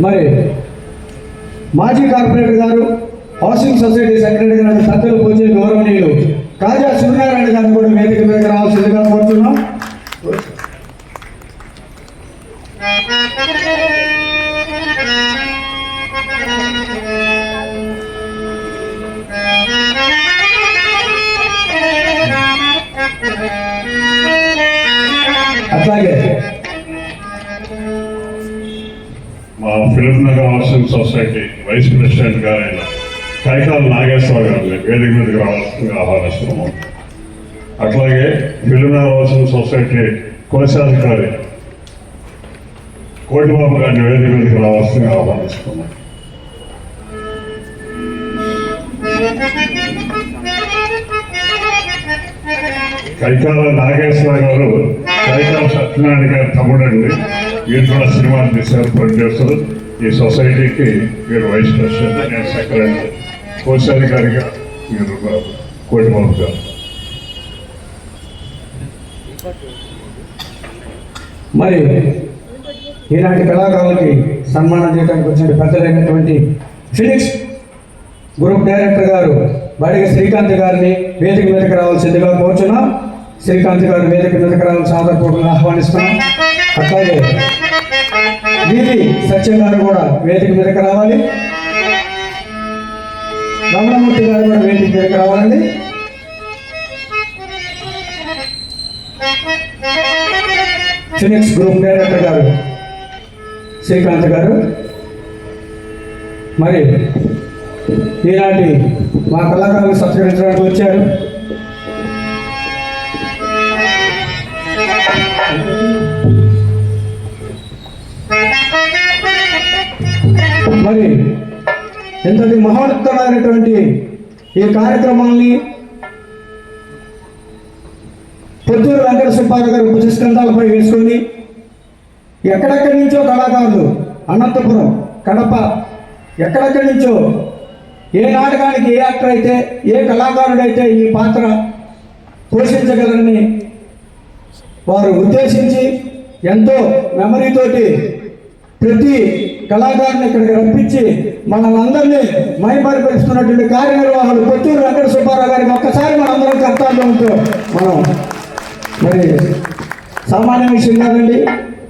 మరి మాజీ కార్పొరేటర్ గారు హౌసింగ్ సొసైటీ సెక్రటరీ గారు సత్యలు పూజే గౌరవనీయులు కాజా సూర్యనారాయణ గారిని కూడా వేదిక మీదకి రావాల్సిందిగా కోరుతున్నాం. Nagar housing society vice president గారైన కైకాల నాగేశ్వర గారిని వేదిక మీదకి రావాల్సిందిగా ఆహ్వానిస్తున్నాము. అట్లాగే ఫిలిం హౌసింగ్ సొసైటీ కోశాధికారి కోటిబాబు గారిని వేదిక మీదకి రావాల్సిందిగా ఆహ్వానిస్తున్నాం కైకాల నాగేశ్వర గారు కైకాల సత్యనారాయణ గారి తమ్ముడండి. వీరు కూడా సినిమాలు తీశారు ప్రొడ్యూసర్. ఈ సొసైటీకి మీరు వైస్ ప్రెసిడెంట్ నేను సెక్రటరీ కోశాధికారిగా మీరు కోటిబాబు గారు మరి ఈనాటి కళాకారులకి సన్మానం చేయడానికి వచ్చిన పెద్దలైనటువంటి ఫినిక్స్ గ్రూప్ డైరెక్టర్ గారు బడిగ శ్రీకాంత్ గారిని వేదిక మీదకి రావాల్సిందిగా కోరుచున్నాం. శ్రీకాంత్ గారు వేదిక మీదకి రావాల్సి ఆధారపూర్వకంగా ఆహ్వానిస్తున్నాం. అట్లాగే వీధి సత్యనారాయణ గారు కూడా వేదిక మీదకి రావాలి. రమణమూర్తి గారు కూడా వేదిక మీదకి రావాలండి. ఫినిక్స్ గ్రూప్ డైరెక్టర్ గారు శ్రీకాంత్ గారు. మరి ఈనాటి మా కళాకారులు సత్కరించడానికి వచ్చారు. మరి ఎంతటి మహోన్నతమైనటువంటి ఈ కార్యక్రమాల్ని పొద్దురు వెంకట సుబ్బారావు గారు భుజస్కంధాలపై వేసుకొని ఎక్కడెక్కడి నుంచో కళాకారులు అనంతపురం కడప ఎక్కడెక్కడి నుంచో ఏ నాటకానికి ఏ యాక్టర్ అయితే ఏ కళాకారుడైతే ఈ పాత్ర పోషించగలరని వారు ఉద్దేశించి ఎంతో మెమరీతోటి ప్రతి కళాకారుని ఇక్కడికి రప్పించి మనల్ని అందరినీ మైమరిపరుస్తున్నటువంటి కార్యనిర్వాహకులు పొత్తూరు వెంకట సుబ్బారావు గారికి ఒక్కసారి మనందరం ఉంటూ మనం మరి సామాన్య విషయం కాదండి.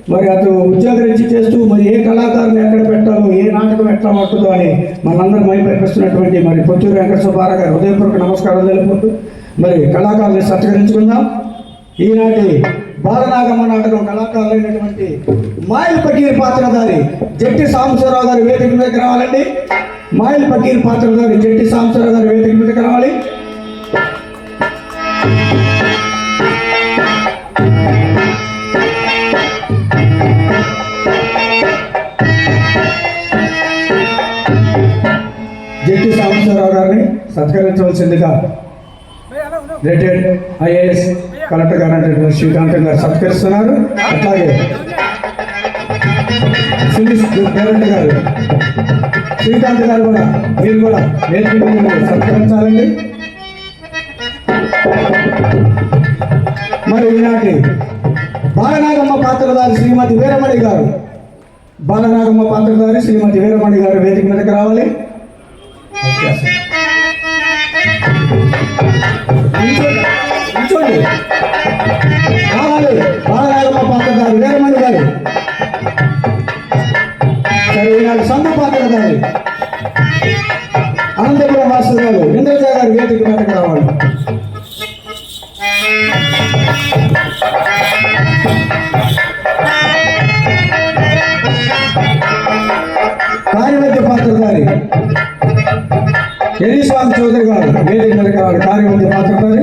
మరి అటు ఉద్యోగరించి చేస్తూ మరి ఏ కళాకారుని ఎక్కడ పెట్టాము ఏ నాటకం ఎట్లా పడుతుందో అని మనందరం మైపరిస్తున్నటువంటి మరి పొత్తూరు వెంకట సుబ్బారావు గారు హృదయపూర్వక నమస్కారం తెలుపుకుంటూ మరి కళాకారుని సత్కరించుకుందాం. ఈనాటి బాలనాగమ్మ నాటకం కళాకారులైనటువంటి మాయల్ పకీర్ పాత్రధారి జట్టి సాంబశివరావు గారి వేదిక మీదకి రావాలండి. మాయల్ పకీర్ పాత్రధారి జట్టి సాంబశివరావు గారి వేదిక మీదకి రావాలి. జట్టి సాంబశివరావు గారిని సత్కరించవలసిందిగా రిటైర్డ్ ఐఏఎస్ కలెక్టర్ గారు శ్రీకాంత్ గారు సత్కరిస్తున్నారు. అట్లాగే శ్రీకాంత్ గారు శ్రీకాంత్ గారు కూడా మీరు కూడా వేదిక మీద సత్కరించాలండి. మరి ఈనాటి బాలనాగమ్మ పాత్రధారి శ్రీమతి వీరమణి గారు బాలనాగమ్మ పాత్రధారి శ్రీమతి వీరమణి గారు వేదిక మీదకి రావాలి. Okay sir. నిల్చోండి. నిల్చోండి. రావాలి వీరమణి గారు సరే ఈనాడు అనంతపురం వాసుగారు ఇంద్రజ గారు వేదిక మీదకి రావాలి ఎరీస్వామి చౌదరి గారు వేదిక మీదకి రావాలి కార్యవర్తి పాత్రధారి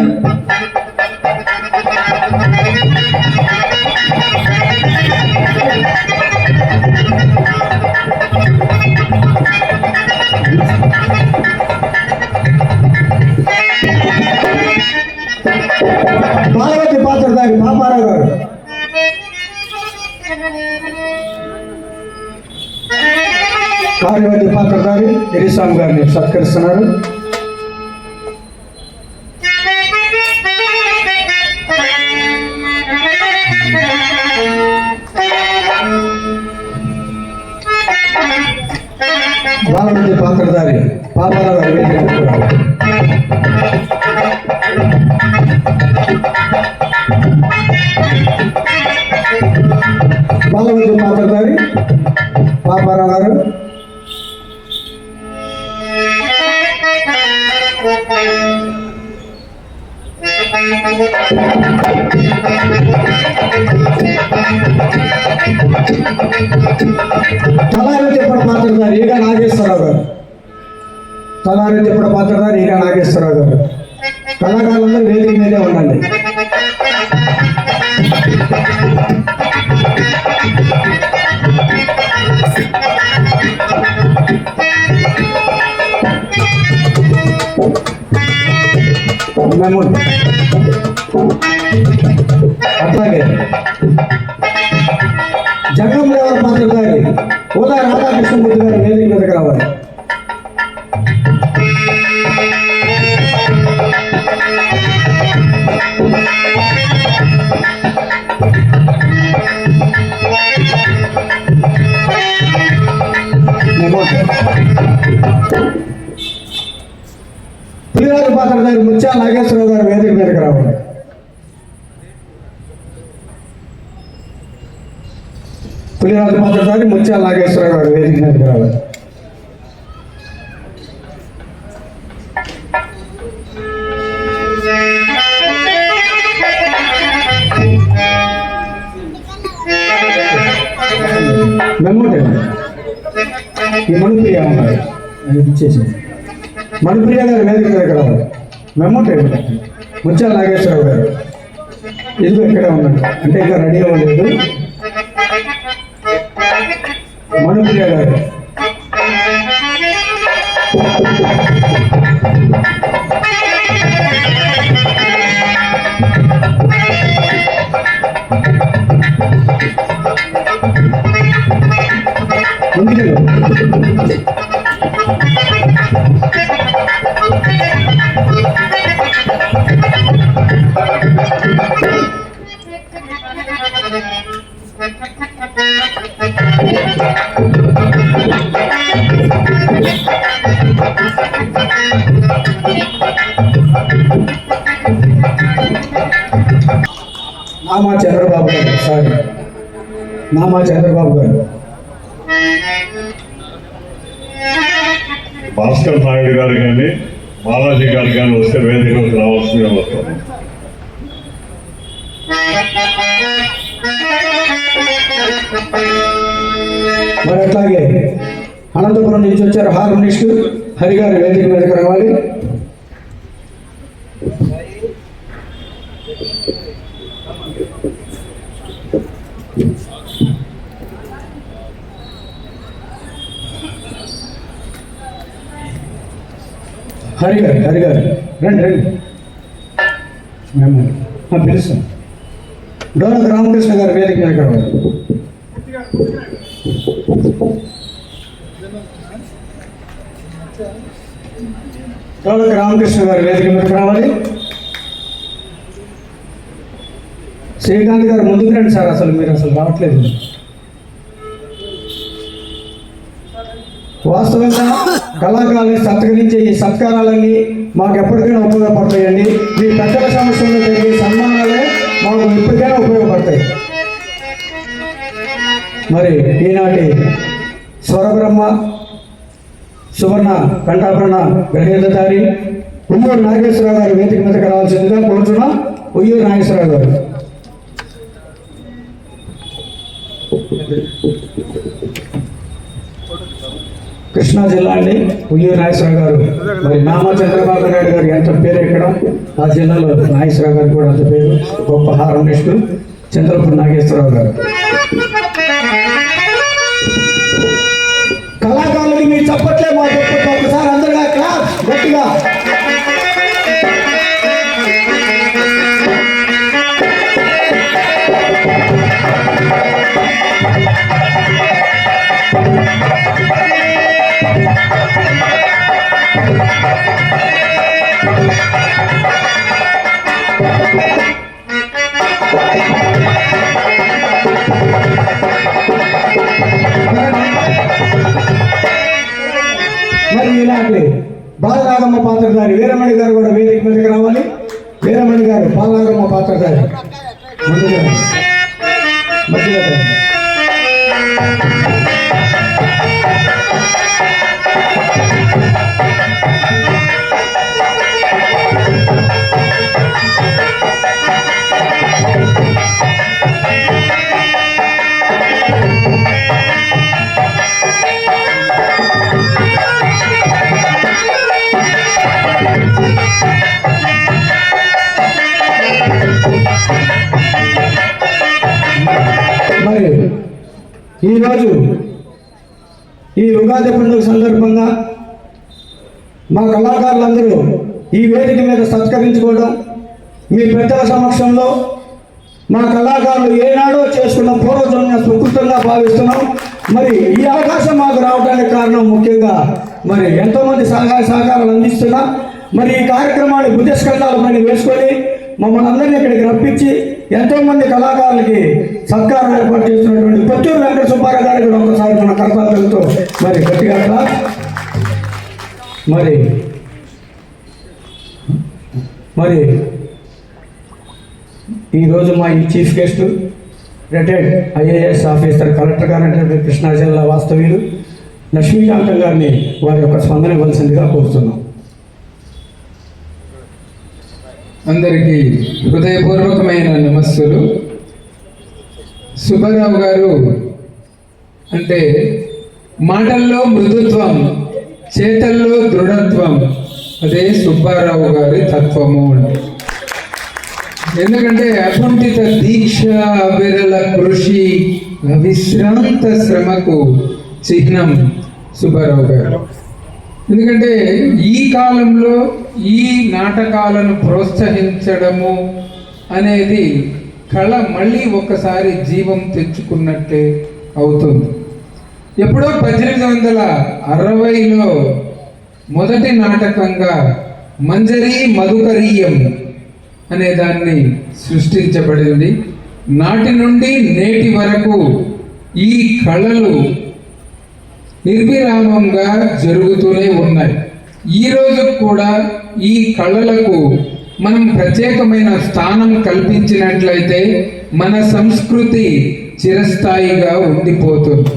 కార్యవర్గ పాత్రధారి గిరిస్వామి గారిని సత్కరిస్తున్నారు. బాలరెడ్డి పాత్రధారి పాపారావు బాలరెడ్డి పాత్రధారి పాపారావు గారు తలారి తిప్పడ పాత్రధారి ఈగా నాగేశ్వరరావు గారు తలారి తిప్పడ పాత్రధారి ఈగా నాగేశ్వరరావు గారు కళాకారులందరూ వేదిక మీదే ఉండండి Thank you. మెమోరీ అట్లాగే జగం దేవర పాత్ర గారి ఉదా రాధాకృష్ణమూర్తి గారి వేదిక మీదకి రావాలి పులిరాజు పాత్ర గారి ముత్యాల నాగేశ్వరరావు గారి వేదిక మీదకి రావాలి. పులిరాజు పాత్ర గారి ముత్యాల నాగేశ్వరరావు గారి వేదిక మీదకి రావాలి. మెమోటే ఈ మణిప్రియ ఉన్నారు అది ఇచ్చేసింది మణిప్రియ గారు వేదిక దగ్గర మెమ్మంటే మెమోటే ముత్యాల నాగేశ్వరరావు గారు. ఇదిగో ఇక్కడే ఉన్నాడు అంటే ఇంకా రెడీ అవ్వలేదు. మణిప్రియ గారు. ముందుకెళ్ళు. నామా చంద్రబాబు గారు సారీ నామా చంద్రబాబు గారు. భాస్కర్ నాయుడు గారు కానీ బాలాజీ గారు కానీ వస్తే వేదికలకు రావాల్సిందే వస్తాం మరి అట్లాగే అనంతపురం నుంచి వచ్చారు హార్మోనిస్ట్ హరి గారు వేదిక మీదకి రావాలి. హరి గారు హరి గారు రండి రండి. మేము ఆ, పిలుస్తాం. డోనక రామకృష్ణ గారు వేదిక మీదకి తర్వాత రామకృష్ణ గారు వేదిక మీదకి రావాలి. శ్రీకాంత్ గారు ముందుకు రండి సార్ అసలు మీరు అసలు రావట్లేదు. వాస్తవంగా కళాకారులు సత్కరించే ఈ సత్కారాలన్నీ మాకు ఎప్పటికైనా ఉపయోగపడతాయండి. మీ పెద్దల సమస్యలు జరిగే సన్మానాలే మాకు ఎప్పటికైనా ఉపయోగపడతాయి. మరి ఈనాటి స్వరబ్రహ్మ సువర్ణ కంఠాభరణ గ్రహీతధారి ఉమ్మూరు నాగేశ్వరరావు గారి వేదిక మీదకి రావాల్సిందిగా కోరుతున్నాం ఉయ్యూరు నాగేశ్వరరావు గారు. కృష్ణా జిల్లా అండి ఉయ్యూరు నాగేశ్వరరావు గారు. మరి నామ చంద్రబాబు నాయుడు గారు ఎంత పేరు ఇక్కడ? ఆ జిల్లాలో నాగేశ్వరరావు గారు కూడా అంత పేరు. గొప్ప హార్మోనిస్టు. చంద్రపూర్ నాగేశ్వరరావు గారు. కళాకారులకి మీరు చెప్పట్లే మా చెప్పట్లు ఒకసారి అందరిగా క్లాస్ గట్టిగా పాత్రధారి వీరమణి గారు కూడా వేదిక మీదకి రావాలి. వీరమణి గారు పాలారమ్మ పాత్రధారి. మధ్యలో ఈరోజు ఈ ఉగాది పండుగ సందర్భంగా మా కళాకారులందరూ ఈ వేదిక మీద సత్కరించుకోవడం మీ పెద్దల సమక్షంలో మా కళాకారులు ఏనాడో చేసుకున్న పూర్వజన్మ సుకృతంగా భావిస్తున్నాం. మరి ఈ అవకాశం మాకు రావడానికి కారణం ముఖ్యంగా మరి ఎంతోమంది సహాయ సహకారాలు అందిస్తున్నా మరి ఈ కార్యక్రమాన్ని భుజస్కంధాల పైన వేసుకొని మమ్మల్ని అందరినీ ఇక్కడికి రప్పించి ఎంతో మంది కళాకారులకి సత్కారం ఏర్పాటు చేస్తున్నటువంటి పొత్తూరు వెంకట సుబ్బారావు గారికి కూడా ఒకసారి మన కర్తవ్యంతో మరి గట్టిగా మరి మరి ఈరోజు మా ఈ chief guest retired IAS officer collector గారు కృష్ణా జిల్లా వాస్తవ్యులు లక్ష్మీకాంతం గారిని వారి యొక్క స్పందన ఇవ్వాల్సిందిగా కోరుతున్నాం. అందరికీ హృదయపూర్వకమైన నమస్సులు. సుబ్బారావు గారు అంటే మాటల్లో మృదుత్వం చేతల్లో దృఢత్వం అదే సుబ్బారావు గారి తత్వము అంటే ఎందుకంటే అకుంఠిత దీక్ష విరల కృషి అవిశ్రాంత శ్రమకు చిహ్నం సుబ్బారావు గారు. ఎందుకంటే ఈ కాలంలో ఈ నాటకాలను ప్రోత్సహించడము అనేది కళ మళ్ళీ ఒక్కసారి జీవం తెచ్చుకున్నట్టే అవుతుంది. ఎప్పుడో పద్దెనిమిది వందల అరవైలో మొదటి నాటకంగా మంజరి మధుకరీయం అనే దాన్ని సృష్టించబడింది. నాటి నుండి నేటి వరకు ఈ కళలు నిర్విరామంగా జరుగుతూనే ఉన్నాయి. ఈ కూడా ఈ కళలకు మనం ప్రత్యేకమైన స్థానం కల్పించినట్లయితే మన సంస్కృతి చిరస్థాయిగా ఉండిపోతుంది.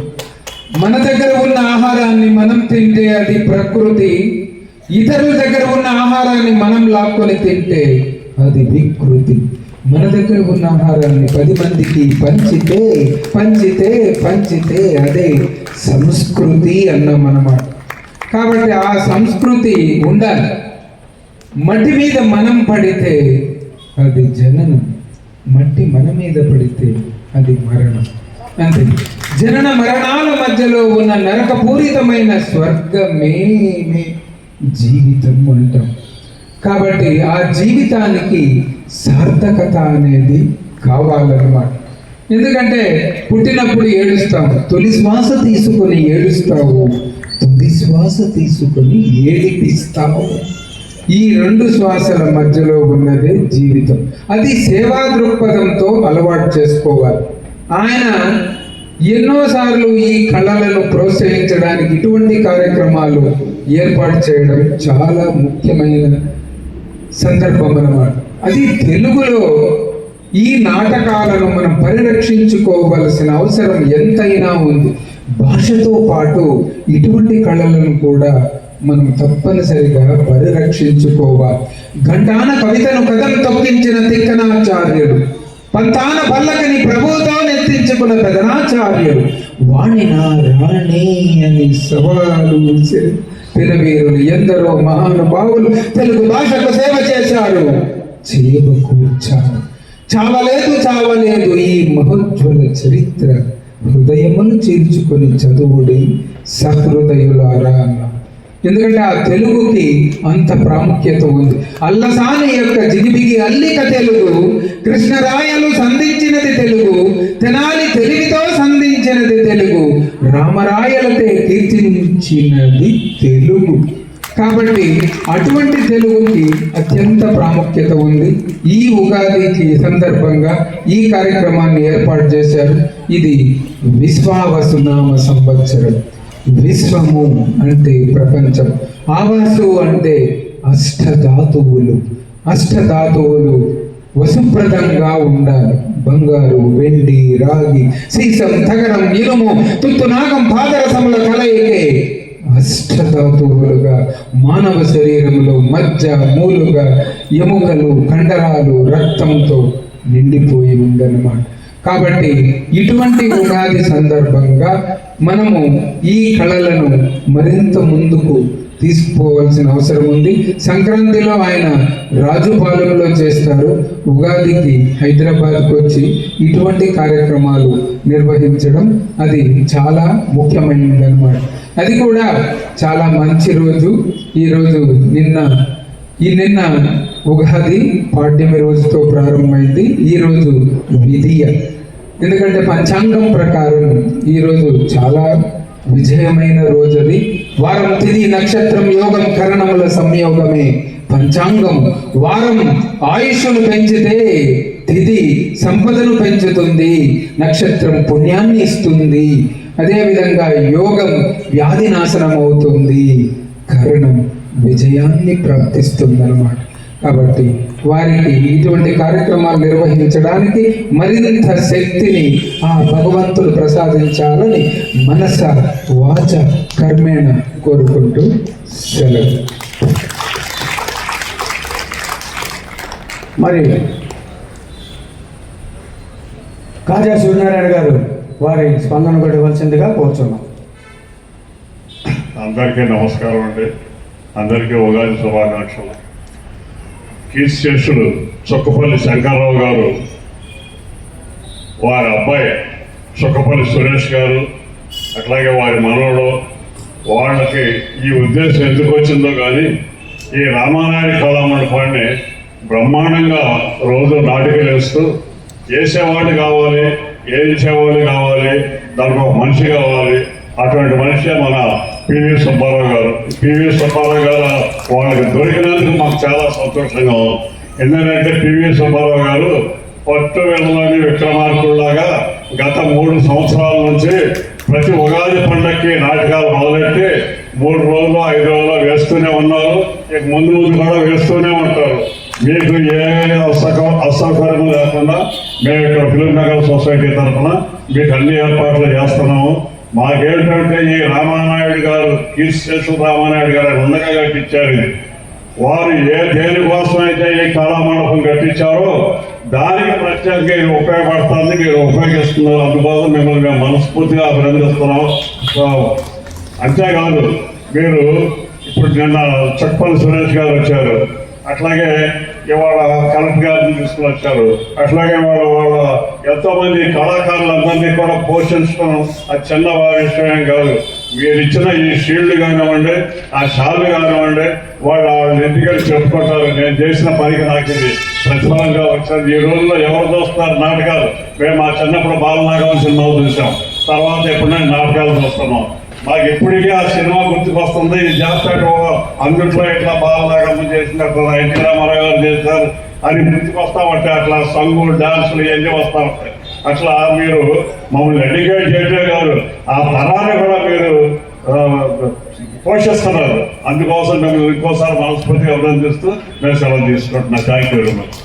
మన దగ్గర ఉన్న ఆహారాన్ని మనం తింటే అది ప్రకృతి ఇతరుల దగ్గర ఉన్న ఆహారాన్ని మనం లాక్కొని తింటే అది వికృతి. మన దగ్గర ఉన్న ఆహారాన్ని పది మందికి పంచితే పంచితే పంచితే అదే సంస్కృతి అన్నామన్నమాట. కాబట్టి ఆ సంస్కృతి ఉండాలి. మట్టి మీద మనం పడితే అది జననం. మట్టి మన మీద పడితే అది మరణం. అంతే. జనన మరణాల మధ్యలో ఉన్న నరకపూరితమైన స్వర్గమే జీవితం అంటాం. కాబట్టి ఆ జీవితానికి సార్థకత అనేది కావాలన్నమాట. ఎందుకంటే పుట్టినప్పుడు ఏడుస్తాము తొలి శ్వాస తీసుకొని ఏడుస్తావు తుది శ్వాస తీసుకొని ఏడిపిస్తావు. ఈ రెండు శ్వాసల మధ్యలో ఉన్నదే జీవితం. అది సేవా దృక్పథంతో అలవాటు చేసుకోవాలి. ఆయన ఎన్నోసార్లు ఈ కళలను ప్రోత్సహించడానికి ఇటువంటి కార్యక్రమాలు ఏర్పాటు చేయడం చాలా ముఖ్యమైన సందర్భం అన్నమాట. అది తెలుగులో ఈ నాటకాలను మనం పరిరక్షించుకోవలసిన అవసరం ఎంతైనా ఉంది. భాషతో పాటు ఇటువంటి కళలను కూడా మనం తప్పనిసరిగా పరిరక్షించుకోవాలి. ఘంటాన కవితను కథం తొక్కించిన తిక్కనాచార్యుడు పంతాన పల్లకని ప్రభుతో నెత్తించుకున్న కథనాచార్యుడు వాణినా రాణి అని సవాలు విసిరి పిలవీరులు ఎందరో మహానుభావులు తెలుగు భాషకు సేవ చేశారు. చేబకూర్చారు చావలేదు చావలేదు ఈ మహోజ్వల చరిత్ర. హృదయమును చీల్చుకుని చదువుడి సహృదయులారా. ఎందుకంటే ఆ తెలుగుకి అంత ప్రాముఖ్యత ఉంది. అల్లసాని యొక్క జిగిబిగి అల్లిక తెలుగు కృష్ణరాయలు సంధించినది తెలుగు తెనాలి తెలివితో సంధించినది తెలుగు రామరాయలతే కీర్తించినది తెలుగు. కాబట్టి అటువంటి తెలుగుకి అత్యంత ప్రాముఖ్యత ఉంది. ఈ ఉగాదికి సందర్భంగా ఈ కార్యక్రమాన్ని ఏర్పాటు చేశారు. ఇది విశ్వావసునామ సంవత్సరం. విశ్వము అంటే ప్రపంచం. ఆవాసు అంటే అష్టధాతువులు. అష్టధాతువులు వసుప్రదంగా ఉండాలి. బంగారు వెండి రాగి సీసం తగరం ఇనుము తుత్తునాగం పాదరసముల కలయికే అష్టధాతువులుగా మానవ శరీరంలో మజ్జ మూలుగా ఎముకలు కండరాలు రక్తంతో నిండిపోయి ఉందన్నమాట. కాబట్టి ఇటువంటి ఉగాది సందర్భంగా మనము ఈ కళలను మరింత ముందుకు తీసుకోవాల్సిన అవసరం ఉంది. సంక్రాంతిలో ఆయన రాజుపాలెంలో చేస్తారు. ఉగాదికి హైదరాబాద్కు వచ్చి ఇటువంటి కార్యక్రమాలు నిర్వహించడం అది చాలా ముఖ్యమైనది అనమాట అది కూడా చాలా మంచి రోజు. ఈరోజు నిన్న ఈ నిన్న ఉగాది పాడ్యమి రోజుతో ప్రారంభమైంది. ఈ రోజు విధియ ఎందుకంటే పంచాంగం ప్రకారం ఈరోజు చాలా విజయమైన రోజు అది వారం తిది నక్షత్రం యోగం కరణముల సంయోగమే. పంచాంగం వారం ఆయుష్ను పెంచితే తిది సంపదను పెంచుతుంది నక్షత్రం పుణ్యాన్ని ఇస్తుంది. అదేవిధంగా యోగం వ్యాధి నాశనం అవుతుంది కరణం విజయాన్ని ప్రాప్తిస్తుందన్నమాట. కాబట్టి వారికి ఇటువంటి కార్యక్రమాలు నిర్వహించడానికి మరింత శక్తిని ఆ భగవంతుడు ప్రసాదించాలని మనస వాచ కర్మేణ కోరుకుంటూ సెలవు. మరి కాజా సూర్యనారాయణ గారు వారి స్పందన కూడా ఇవ్వాల్సిందిగా కోరుచున్నాం. అందరికీ నమస్కారం అండి. అందరికీ ఉగాది శుభాకాంక్షలు. కీర్తిశేషులు చుక్కపల్లి శంకర్రావు గారు వారి అబ్బాయి చుక్కపల్లి సురేష్ గారు అట్లాగే వారి మనవడు వాళ్ళకి ఈ ఉద్దేశం ఎందుకు వచ్చిందో కానీ ఈ రామానాయుడు కళామండపాన్ని బ్రహ్మాండంగా రోజు నాటికలు వేస్తూ చేసేవాళ్ళు కావాలి ఏం ఏయించేవాళ్ళు కావాలి దానికి ఒక మనిషి కావాలి అటువంటి మనిషి మన పివి సుబ్బారావు గారు. పివి సుబ్బారావు గారు వాళ్ళకి దొరికినందుకు మాకు చాలా సంతోషంగా ఉంది. ఎందుకంటే పివి సుబ్బారావు గారు పట్టు వెళ్ళని విక్రమార్కుల్లాగా గత మూడు సంవత్సరాల నుంచి ప్రతి ఉగాది పండక్కి నాటకాలు మొదలెట్టి మూడు రోజులు ఐదు రోజులు వేస్తూనే ఉన్నారు. ఇక ముందు ముందు కూడా వేస్తూనే ఉంటారు. మీకు ఏ అసౌక అసౌకర్యం లేకుండా మేము ఇక్కడ ఫిలిం నగర్ సొసైటీ తరఫున మీకు అన్ని ఏర్పాట్లు చేస్తున్నాము. మాకేంటంటే ఈ రామానాయుడు గారు కీర్తిశేషు రామానాయుడు గారు ఉండగా కట్టించారు. ఇది వారు ఏ దేనికోసం అయితే ఈ కళామండపం కట్టించారో దానికి ప్రత్యేకంగా ఇది ఉపయోగపడుతుంది మీరు ఉపయోగిస్తున్నారు. అందుకోసం మిమ్మల్ని మేము మనస్ఫూర్తిగా అభినందిస్తున్నాం అంతేకాదు మీరు ఇప్పుడు నిన్న చక్పల్లి సురేష్ గారు వచ్చారు. అట్లాగే ఇవాళ కలెక్టర్ గారిని తీసుకుని వచ్చారు. అట్లాగే వాళ్ళ వాళ్ళ ఎంతోమంది కళాకారులందరినీ కూడా పోషించడం అది చిన్న విషయం కాదు. మీరు ఇచ్చిన ఈ షీల్డ్ కానివ్వండి ఆ షాల్ కానివ్వండి వాళ్ళు వాళ్ళ ఎందుకని చెప్పుకుంటారు. నేను చేసిన పనికి నాకు ఇది ప్రతిఫలంగా వచ్చింది. ఈ రోజుల్లో ఎవరు చూస్తున్నారు నాటకాలు? మేము మా చిన్నప్పుడు బాలనాగం సినిమా చూసాం తర్వాత ఎప్పుడైనా నాటకాలు చూస్తున్నాం. మాకు ఎప్పటికీ ఆ సినిమా గుర్తుకొస్తుంది. ఈ జాతర అందుట్లో ఇట్లా బాలనాగం చేసినట్టు ఎన్టీ రామారావు గారు చేశారు. అని వస్తా ఉంటే అట్లా సంగు డాన్సులు ఇవన్నీ వస్తా ఉంటాయి. అట్లా మీరు మమ్మల్ని ఎడ్యుకేట్ చేయటమే కాదు ఆ తరాన్ని కూడా మీరు పోషిస్తున్నారు. అందుకోసం మేము ఇంకోసారి మనస్ఫూర్తిగా అభినందిస్తూ మేము సెలవు తీసుకుంటున్నాం. థ్యాంక్ యూ వెరీ మచ్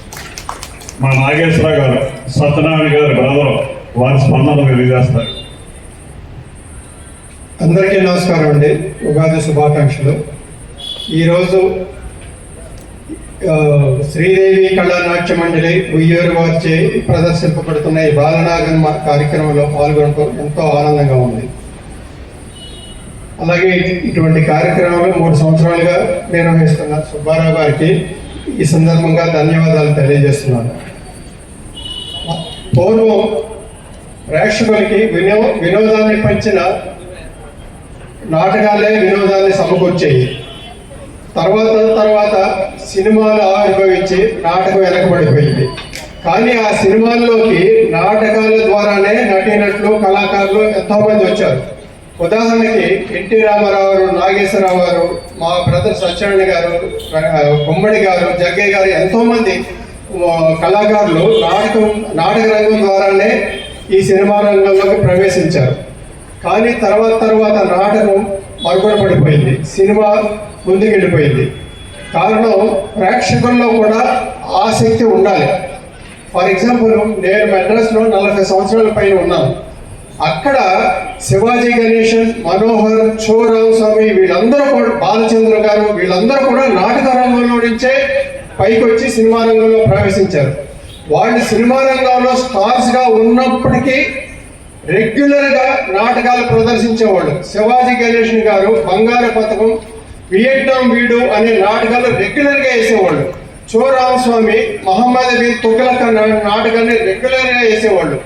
మా నాగేశ్వర గారు సత్యనారాయణ గారు బ్రదర్ వారి స్పందన తెలియజేస్తారు అందరికీ నమస్కారం అండి. ఉగాది శుభాకాంక్షలు. ఈరోజు శ్రీదేవి కళానాట్య మండలి ఉయ్యూరు వారిచే ప్రదర్శింపబడుతున్న ఈ బాలనాగన్ కార్యక్రమంలో పాల్గొనడం ఎంతో ఆనందంగా ఉంది. అలాగే ఇటువంటి కార్యక్రమాలు మూడు సంవత్సరాలుగా నిర్వహిస్తున్న సుబ్బారావు గారికి ఈ సందర్భంగా ధన్యవాదాలు తెలియజేస్తున్నాను. పూర్వం ప్రేక్షకులకి వినో వినోదాన్ని పంచిన నాటకాలే వినోదాన్ని సమకూర్చాయి. తర్వాత తర్వాత సినిమాలు ఆవిర్భవించి నాటకం వెనకబడిపోయింది. కానీ ఆ సినిమాల్లోకి నాటకాల ద్వారానే నటీనటులు కళాకారులు ఎంతోమంది వచ్చారు. ఉదాహరణకి ఎన్టీ రామారావు గారు నాగేశ్వరరావు గారు మా బ్రదర్ సత్యనారాయణ గారు గుమ్మడి గారు జగ్గయ్య గారు ఎంతోమంది కళాకారులు నాటకం నాటక రంగం ద్వారానే ఈ సినిమా రంగంలోకి ప్రవేశించారు. కానీ తర్వాత తర్వాత నాటకం మరుగున పడిపోయింది సినిమా ముందుకెళ్ళిపోయింది. కారణం ప్రేక్షకుల్లో కూడా ఆసక్తి ఉండాలి. ఫర్ ఎగ్జాంపుల్ నేను మెడ్రాస్లో నలభై సంవత్సరాల పైన ఉన్నాను. అక్కడ శివాజీ గణేశన్ మనోహర్ చోరావు స్వామి వీళ్ళందరూ కూడా బాలచంద్ర గారు వీళ్ళందరూ కూడా నాటక రంగంలో నుంచే పైకి వచ్చి సినిమా రంగంలో ప్రవేశించారు. వాళ్ళు సినిమా రంగంలో స్టార్స్గా ఉన్నప్పటికీ రెగ్యులర్గా నాటకాలు ప్రదర్శించేవాళ్ళు. శివాజీ గణేషన్ గారు బంగారు పథకం వియట్నాం వీడు అనే నాటకాలు రెగ్యులర్గా వేసేవాళ్ళు చోరామస్వామి మహమ్మద్ బీన్ తుగలక్ నాటకాన్ని రెగ్యులర్గా వేసేవాళ్ళు.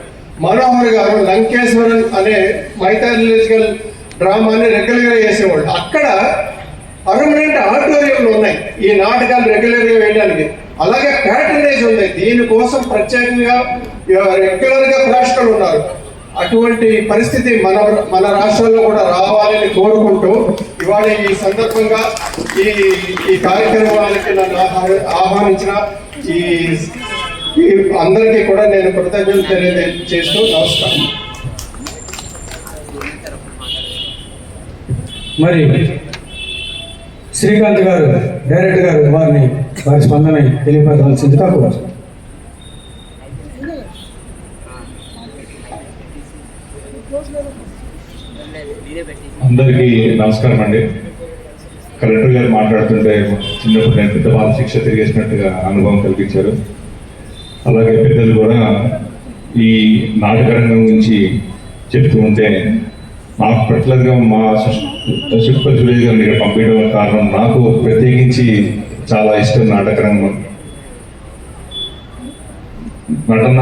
మనోహర్ గారు లంకేశ్వరన్ అనే మైథాలజికల్ డ్రామాని రెగ్యులర్గా వేసేవాళ్ళు. అక్కడ పర్మనెంట్ ఆడిటోరియంలు ఉన్నాయి ఈ నాటకాలు రెగ్యులర్గా వేయడానికి. అలాగే ప్యాటర్నేజ్ ఉంది. దీనికోసం ప్రత్యేకంగా రెగ్యులర్గా ప్రేక్షకులు ఉన్నారు. అటువంటి పరిస్థితి మన మన రాష్ట్రంలో కూడా రావాలని కోరుకుంటూ ఇవాళ ఈ సందర్భంగా ఈ ఈ కార్యక్రమాలకి నన్ను ఆహ్వా- ఆహ్వానించిన ఈ ఈ అందరికీ కూడా నేను కృతజ్ఞతలు తెలియజేస్తూ నమస్కారం. మరి శ్రీకాంత్ గారు డైరెక్టర్ గారు వారిని వారి స్పందన తెలియపరచవలసిందిగా కోరుతున్నాను అందరికీ నమస్కారం అండి. కలెక్టర్ గారు మాట్లాడుతుంటే చిన్నప్పుడు నేను పెద్ద బాల శిక్ష తిరిగేసినట్టుగా అనుభవం కలిగించారు. అలాగే పెద్దలు కూడా ఈ నాటకరంగం గురించి చెప్తూ ఉంటే నాకు పర్టికులర్గా మా శిల్ప సురేష్ గారిని ఇక్కడ పంపించడం కారణం నాకు ప్రత్యేకించి చాలా ఇష్టం నాటకరంగం. నటన